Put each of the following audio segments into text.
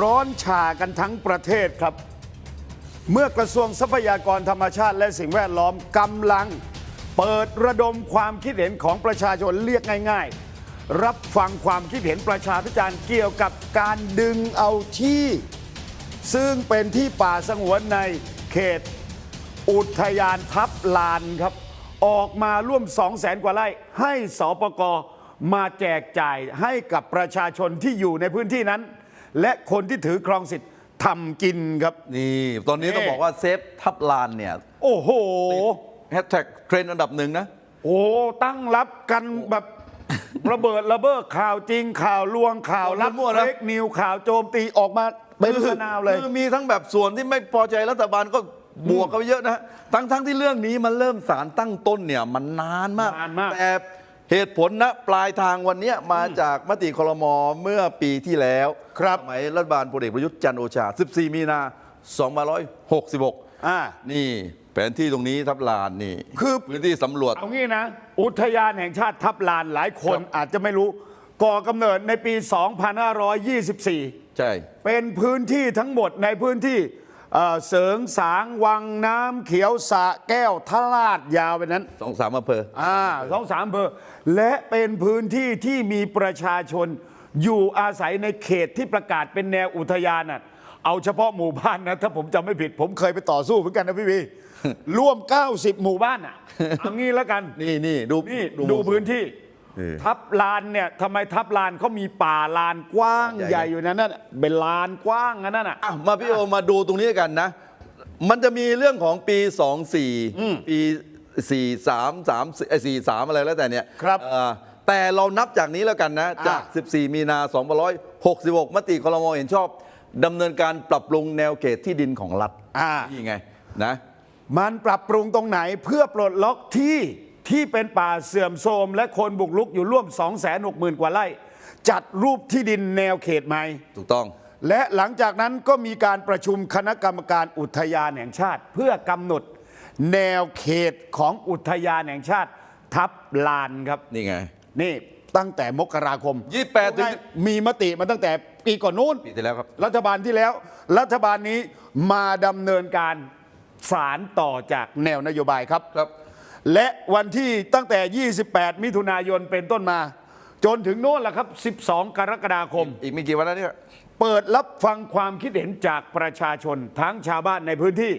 ร้อนฉากันทั้งประเทศครับ เมื่อกระทรวงทรัพยากรธรรมชาติและสิ่งแวดล้อมกำลัง เปิดระดมความคิดเห็นของประชาชนเรียกง่าย ๆ รับฟังความคิดเห็นประชาพิจารณ์เกี่ยวกับการดึงเอาที่ ซึ่งเป็นที่ป่าสงวนในเขต อุทยานทับลานครับ ออกมาร่วม 2 0 0แสนกว่าไร่ให้สปกมาแจกจ่ายให้กับประชาชนที่อยู่ในพื้นที่นั้น และคนที่ถือครองสิทธิ์ทำกินครับ นี่ตอนนี้นี่ต้องบอกว่าเซฟทับลานเนี่ย โอ้โหแฮชแท็กเทรนด์อันดับหนึ่งนะ โอ้ตั้งรับกันแบบระเบิดระเบ้อข่าวจริงข่าวลวงข่าวลับมั่วๆนะเฟกนิวข่าวโจมตีออกมาเป็นมะนาวเลยคือมีทั้งแบบส่วนที่ไม่พอใจรัฐบาลก็บวกกันเยอะนะทั้งทั้งที่เรื่องนี้มันเริ่มสารตั้งต้นเนี่ยมันนานมากนานมากแต่ เหตุผลนะปลายทางวันเนี้ยมาจากมติคลมเมื่อปีที่แล้ว ครับสมัยรัฐบาลพลเอกประยุทธ์จันทร์โอชา 14 มีนา2566 อ่า นี่แผนที่ตรงนี้ทับลานนี่ คือพื้นที่สำรวจ เอางี้นะ อุทยานแห่งชาติทับลานหลายคนอาจจะไม่รู้ ก่อกำเนิดในปี 2524 ใช่ เป็นพื้นที่ทั้งหมดในพื้นที่ เอ่อเสริงสางวังน้ำเขียวสระแก้วทลาดยาวไปนั้นสองสามอำเภออ่าสองสามอำเภอและเป็นพื้นที่ที่มีประชาชนอยู่อาศัยในเขตที่ประกาศเป็นแนวอุทยานน่ะเอาเฉพาะหมู่บ้านนะ ถ้าผมจำไม่ผิด ผมเคยไปต่อสู้เหมือนกันนะพี่วีร่วม 90 หมู่บ้านอะเอางี้แล้วกันนี่นี่ดูนี่ดูพื้นที่ เออ ทับลานเนี่ยทำไมทับลานเขามีป่าลานกว้างใหญ่ใหญ่อยู่นั้นน่ะเป็นลานกว้างอันนั้นน่ะ อะมาพี่โอมาดูตรงนี้กันนะ มันจะมีเรื่องของปี 24 ปี 43 3ไอ้43 อะไรแล้วแต่เนี่ยครับเอ่อแต่เรานับจากนี้แล้วกันนะ อะ จาก 14 มีนา2566 มติคลมเห็นชอบดำเนินการปรับปรุงแนวเขตที่ดินของรัฐอ่า นี่ไงนะ มันปรับปรุงตรงไหนเพื่อปลดล็อกที่ ที่เป็นป่าเสื่อมโทรมและคนบุกรุกอยู่ร่วม 2 6 0 0 0 0 กว่าไร่ จัดรูปที่ดินแนวเขตใหม่ ถูกต้อง และหลังจากนั้นก็มีการประชุมคณะกรรมการอุทยานแห่งชาติ เพื่อกำหนดแนวเขตของอุทยานแห่งชาติทับลานครับนี่ไง นี่ตั้งแต่มกราคม28ถึง มีมติมาตั้งแต่ปีก่อนนู้น ปีที่แล้วครับ รัฐบาลที่แล้ว รัฐบาลนี้มาดำเนินการสารต่อจากแนวนโยบายครับ ครับ และวันที่ตั้งแต่ 28 มิถุนายนเป็นต้นมา จนถึงโน้นแหละครับ 12 กรกฎาคม อีกไม่กี่วันแล้วเนี่ยเปิดรับฟังความคิดเห็นจากประชาชน ทั้งชาวบ้านในพื้นที่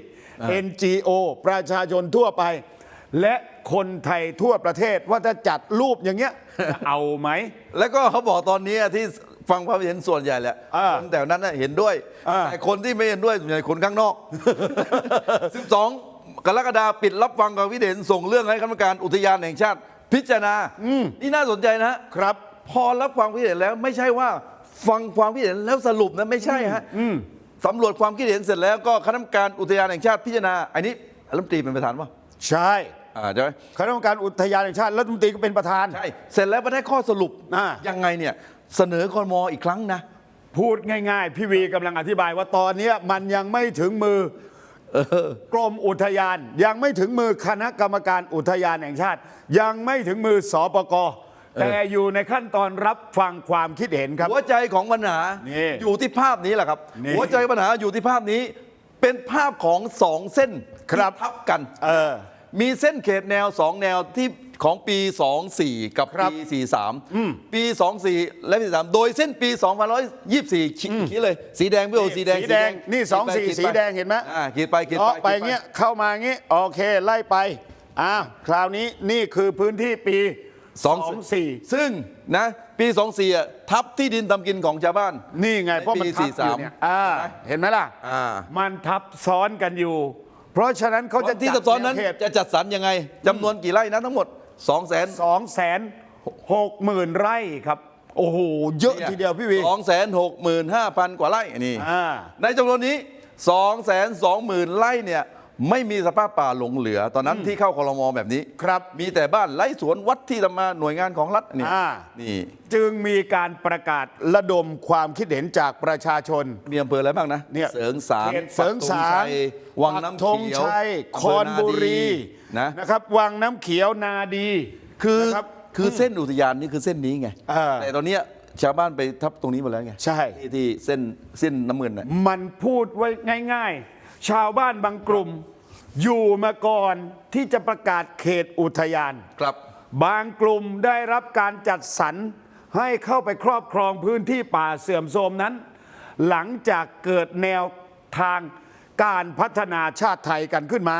NGO ประชาชนทั่วไป และคนไทยทั่วประเทศว่าถ้าจัดรูปอย่างเงี้ยจะเอาไหม แล้วก็เขาบอกตอนนี้ที่ฟังความเห็นส่วนใหญ่แหละอ่าคนแถวนั้นน่ะเห็นด้วย อ่า แต่คนที่ไม่เห็นด้วยส่วนใหญ่คนข้างนอก 12 กรกฎาคมปิดรับฟังความคิดเห็นส่งเรื่องให้คณะกรรมการอุทยานแห่งชาติ พิจารณานี่น่าสนใจนะฮะครับ พอรับความคิดเห็นแล้วไม่ใช่ว่าฟังความคิดเห็นแล้วสรุปนะไม่ใช่ฮะสำรวจความคิดเห็นเสร็จแล้วก็คณะกรรมการอุทยานแห่งชาติพิจารณาอันนี้รัฐมนตรีเป็นประธานป่ะใช่อ่าใช่ไหมคณะกรรมการอุทยานแห่งชาติรัฐมนตรีก็เป็นประธานใช่เสร็จแล้วมาได้ข้อสรุปอ่ายังไงเนี่ยเสนอคอรมออีกครั้งนะพูดง่าย ๆ พี่วีกำลังอธิบายว่าตอนเนี้ยมันยังไม่ถึงมือ กรมอุทยานยังไม่ถึงมือคณะกรรมการอุทยานแห่งชาติ ยังไม่ถึงมือสปกแต่อยู่ในขั้นตอนรับฟังความคิดเห็นครับ หัวใจของปัญหานี่อยู่ที่ภาพนี้แหละครับนี่หัวใจปัญหาอยู่ที่ภาพนี้ เป็นภาพของสองเส้นครับที่ทับกันเออมีเส้นเขตแนวสองแนวที่ ของปี 24กับครับปี 43 ปี 24 และปี43โดยเส้นปี 2124ขีดขีดเลย สีแดงพี่โอสีแดงสีแดง นี่สองขีสี่ไปสีแดงเห็นไหมอ่าขีดไปขีดเลาะไปไปขีดเงี้ยเข้ามางี้โอเคไล่ไปอ้าวคราวนี้นี่คือพื้นที่ปีสองสี่ซึ่งนะปี 24อะทับที่ดินทำกินของชาวบ้าน นี่ไงในเพราะมันปีทับอยู่เนี่ย43อ่าเห็นไหมล่ะอ่ามันทับซ้อนกันอยู่ เพราะฉะนั้นเขาจะที่ซับซ้อนนั้นจัดแวเขตจะจัดสรรยังไงจำนวนกี่ไร่นะทั้งหมด 2 0 0 0 0 0สองแสนหกหมื่นไร่ครับ โอ้โห เยอะทีเดียวพี่วี สองแสนหกหมื่นห้าพันกว่าไร่นี่อ่า ในจำนวนนี้สองแสนสองหมื่นไร่เนี่ย ไม่มีสภาพป่าหลงเหลือ ตอนนั้นที่เข้าคอรมอแบบนี้ครับ มีแต่บ้านไร่สวนวัดที่ทำมาหน่วยงานของรัฐนี่อ่านี่จึงมีการประกาศระดมความคิดเห็นจากประชาชน มีอำเภออะไรบ้างนะเนี่ยเสริงสางเขตเสริงสาง ปักธชัยวังน้ำปักธงเขียวชัยคอนบุรีนะนะครับวังน้ำเขียวนาดีคือนะครับ คือเส้นอุทยานนี่คือเส้นนี้ไงเออแต่ตอนเนี้ยชาวบ้านไปทับตรงนี้หมดแล้วไงใช่ ที่ที่เส้นเส้นน้ำเงินน่ะ มันพูดไว้ง่ายๆ ชาวบ้านบางกลุ่ม อยู่มาก่อนที่จะประกาศเขตอุทยาน ครับ บางกลุ่มได้รับการจัดสรรให้เข้าไปครอบครองพื้นที่ป่าเสื่อมโทรมนั้น หลังจากเกิดแนวทางการพัฒนาชาติไทยกันขึ้นมา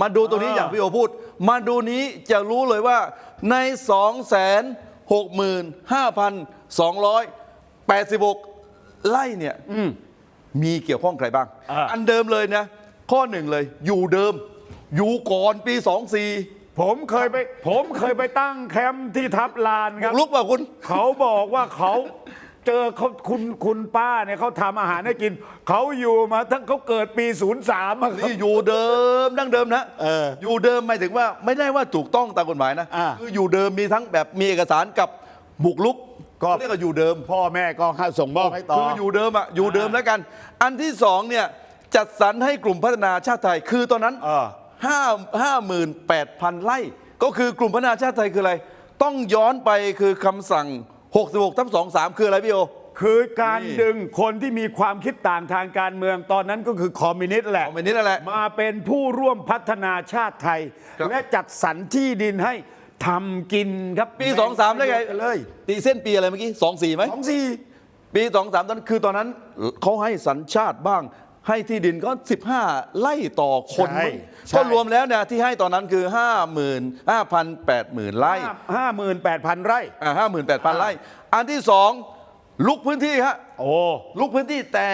มาดูตรงนี้เออออย่างพี่โอพูด มาดูนี้จะรู้เลยว่าใน 2 6 5 2 8 6ไร่เนี่ย มีเกี่ยวข้องใครบ้างอ่าอันเดิมเลยนะ ข้อหนึ่งเลย อยู่เดิม อยู่ก่อนปี 24 ผมเคยไป ผมเคยไปตั้งแคมป์ที่ทับลานครับลุกป่ะคุณ เขาบอกว่าเขาเจอเขาคุณคุณป้าเนี่ยเขาทำอาหารให้กิน เขาอยู่มาทั้งเขาเกิดปี 03อะครับนี่อยู่เดิมดั้งเดิมนะเอออยู่เดิมหมายถึงว่าไม่ได้ว่าถูกต้องตามกฎหมายนะอ่าคืออยู่เดิมมีทั้งแบบมีเอกสารกับบุกลุก ก็เรียกว่าอยู่เดิม พ่อแม่ก็ให้ส่งมอบให้ต่อ คืออยู่เดิมอะอยู่เดิมแล้วกัน อันที่สองเนี่ยจัดสรรให้กลุ่มพัฒนาชาติไทย คือตอนนั้นเออ ห้าห้าหมื่นแปดพันไร่ ก็คือกลุ่มพัฒนาชาติไทยคืออะไร ต้องย้อนไปคือคำสั่ง 66ทับ23 คืออะไรพี่โอ คือการนี่ ดึงคนที่มีความคิดต่างทางการเมืองตอนนั้นก็คือคอมมิวนิสต์แหละคอมมิวนิสต์นั่นแหละ มาเป็นผู้ร่วมพัฒนาชาติไทย ครับ และจัดสรรที่ดินให้ ทำกินครับปี23ได้ไงกันเลยตีเส้นปีอะไรเมื่อกี้24ไหมสองสี่ปี23ตอนนั้นคือตอนนั้นเขาให้สัญชาติบ้าง ให้ที่ดินก็ 15 ไร่ต่อคนมั้งก็รวมแล้วเนี่ยที่ให้ตอนนั้นคือ 5 0 0 0 0 5,000 80,000ไร่ห้าหมื่นแปดพันไร่อ่าห้าหมื่นแปดพันไร่ อันที่สองลุกพื้นที่ฮะโอ้ลุกพื้นที่แต่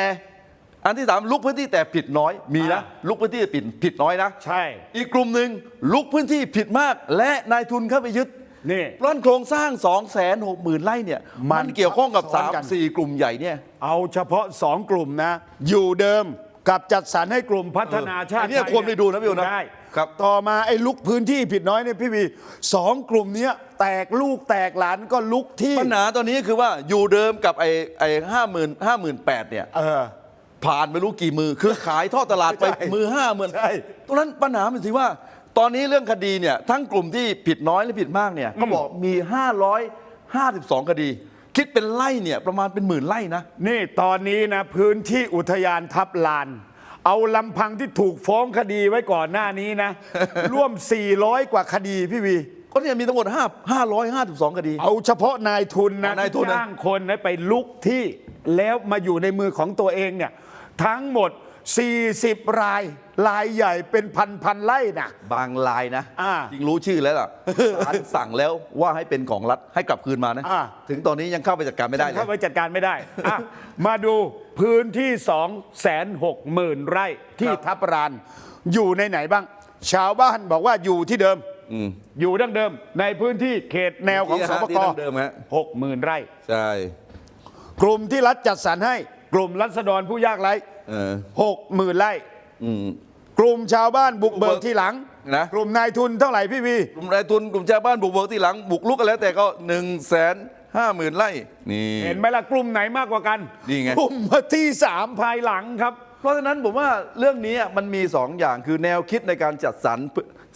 อันที่สามลุกพื้นที่แต่ผิดน้อยมีนะอ่าลุกพื้นที่ผิดผิดน้อยนะ ใช่ อีกกลุ่มหนึ่งลุกพื้นที่ผิดมาก และนายทุนเข้าไปยึดนี่เพราะฉะนั้นโครงสร้าง 2 6 0 0 0 0ไร่เนี่ย มัมันนเกี่ยวข้องกับซับซ้อนกัน3 4 กลุ่มใหญ่เนี่ย เอาเฉพาะสองกลุ่มนะ อยู่เดิมกับจัดสรรให้กลุ่มพัฒนาชาติอันเนี้ยทควรไปดูนะพี่โอนะได้ครับต่อมาไอ้ลุกพื้นที่ผิดน้อยเนี่ยพี่วีสองกลุ่มเนี้ยแตกลูกแตกหลานก็ลุกที่ปัญหาตอนนี้คือว่าอยู่เดิมกับไอ้ไอ้ห้าหมื่นห้าหมื่นแปดเนี่ยเออ ผ่านไม่รู้กี่มือ คือขายทอดตลาดไปใช่มือห้าหมื่นใช่ ตรงนั้นปัญหามันถือว่า ตอนนี้เรื่องคดีเนี่ยทั้งกลุ่มที่ผิดน้อยและผิดมากเนี่ยเขาบอกมี 552 คดี คิดเป็นไร่เนี่ยประมาณเป็นหมื่นไร่นะ นี่ตอนนี้นะพื้นที่อุทยานทับลาน เอาลำพังที่ถูกฟ้องคดีไว้ก่อนหน้านี้นะ ร่วม 400 กว่าคดีพี่วี ก็เนี่ยมีทั้งหมด5 552 คดี เอาเฉพาะนายทุนนะเอานายทุนนะที่จ้างคนให้ไปลุกที่แล้วมาอยู่ในมือของตัวเองเนี่ย ทั้งหมด 40 รายรายใหญ่เป็นพันพันๆไร่นะ บางลายนะอ่าจริงรู้ชื่อแล้วล่ะศาลสั่งแล้วว่าให้เป็นของรัฐให้กลับคืนมานะอ่า ถึงตอนนี้ยังเข้าไปจัดการไม่ได้เลยเข้าไปจัดการไม่ได้อะ มาดูพื้นที่ 2 6 0 0 0 0 ไร่ที่ครับ ทับราน อยู่ในไหนบ้าง ชาวบ้านบอกว่าอยู่ที่เดิม อืม อยู่ดั้งเดิม ในพื้นที่เขตแนวของที่สฮะปที่กดั้งเดิมฮะ หกหมื่นไร่ ใช่ กลุ่มที่รัฐจัดสรรให้กลุ่มรัษฎรผู้ยากไร้ เออ หกหมื่นไร่อืมกลุ่มชาวบ้านบุกเบิบุกกเบิกที่หลังนะ กลุ่มนายทุนเท่าไหร่พี่วีกลุ่มนายทุนกลุ่มชาวบ้านบุกเบิกที่หลังบุกลุกกันแล้วแต่ก็1นึ่งแสนห้าหมื่นไร่นี่เห็นไหมล่ะกลุ่มไหนมากกว่ากันนี่ไง กลุ่มที่สามภายหลังครับ เพราะฉะนั้นผมว่าเรื่องนี้มันมีสองอย่างคือแนวคิดในการจัดสรร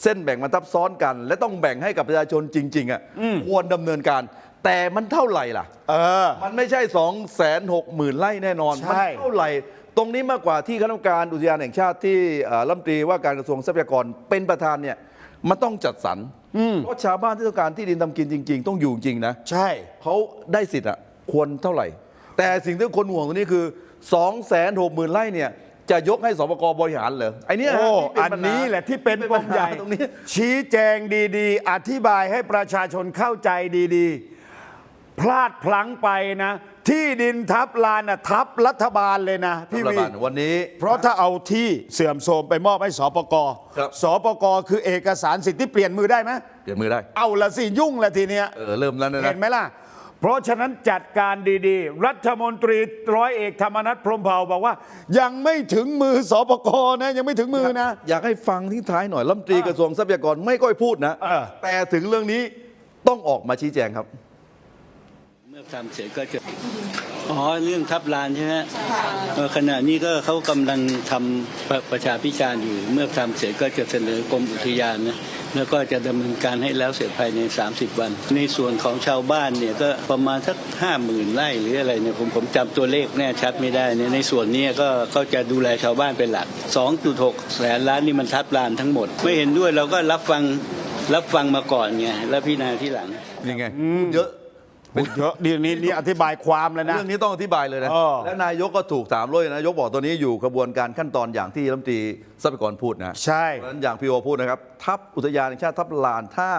เส้นแบ่งมันทับซ้อนกัน และต้องแบ่งให้กับประชาชนจริง ๆ อะควรดำเนินการ แต่มันเท่าไหร่ล่ะ เออ มันไม่ใช่2 6 0 0 0 0ไร่แน่นอนใช่มัเท่าไหร่ ตรงนี้มากกว่าที่คณะกรรมการอุทยานแห่งชาติที่เอ่อรัฐมนตรีว่าการกระทรวงทรัพยากรเป็นประธานเนี่ยมันต้องจัดสรรเพราะชาวบ้านที่ต้องการที่ดินทำกินจริง ๆ ต้องอยู่จริงนะใช่เขาได้สิทธิ์อะควรเท่าไหร่ แต่สิ่งที่คนห่วงตรงนี้คือ2 6 0 0 0 0ไร่เนี่ยจะยกให้สปกบริหารเหรอไอเนี้ยฮะโอ้ที่เป็อันปัญานี้แหละที่เป็นปปัมญใหญ่ตรงนี้ชี้แจงดีๆ อธิบายให้ประชาชนเข้าใจดีๆ พลาดพลั้งไปนะ ที่ดินทับลานนะทับรัฐบาลเลยนะพี่รัฐวีบาลวันนี้ เพราะถ้าเอาที่เสื่อมโทรมไปมอบให้สปกครับสปกคือเอกสารสิทธิ์ที่เปลี่ยนมือได้ไหมเปลี่ยนมือได้เอาละสิยุ่งละทีเนี้ยเออเริ่มแล้วนะเห็นไหมล่ะเพราะฉะนั้นจัดการดีๆ รัฐมนตรีร้อยเอกธรรมนัฐพรหมเผ่าบอกว่า ยังไม่ถึงมือสปกนะยังไม่ถึงมือนะ อยากให้ฟังทิ้งท้ายหน่อยรัฐมนตรีกระทรวงทรัพยากรไม่ค่อยพูดนะเออแต่ถึงเรื่องนี้ต้องออกมาชี้แจงครับเมื่อ ทำเสร็จก็จะอ๋อเรื่องทับลานใช่ไหมเออขณะนี้ก็เขากำลังทำประประชาพิจารณ์อยู่ เมื่อทำเสร็จก็จะเสนอกรมอุทยานนะแล้วก็จะดำเนินการให้แล้วเสร็จภายใน 30 วัน ในส่วนของชาวบ้านเนี่ยก็ประมาณสักห้าหมื่นไร่หรืออะไรเนี่ยผมผมจำตัวเลขแน่ชัดไม่ได้เนี่ยในส่วนเนี้ก็ก็จะดูแลชาวบ้านเป็นหลัก 2.6 แสนล้านนี่มันทับลานทั้งหมด ไม่เห็นด้วยเราก็รับฟังรับฟังมาก่อนไงแล้วพิจารณาที่หลังนี่ไงเยอะ พูดเยอะนี่นี่นี่อธิบายความแล้วนะ เรื่องนี้ต้องอธิบายเลยนะ เออ และนายกก็ถูกถามเลยนายกบอกตัวนี้อยู่กระบวนการขั้นตอนอย่างที่รัฐมนตรีทรัพยากรพูดนะ ใช่ เพราะฉะนั้นอย่างพี่โอพูดนะครับ ทัพอุทยานแห่งชาติทัพลานถ้า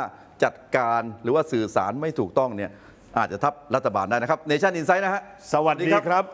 จัดการหรือว่าสื่อสารไม่ถูกต้องเนี่ยอาจจะทับรัฐบาลได้นะครับเนชั่นอินไซด์นะฮะ สวัสดีครับ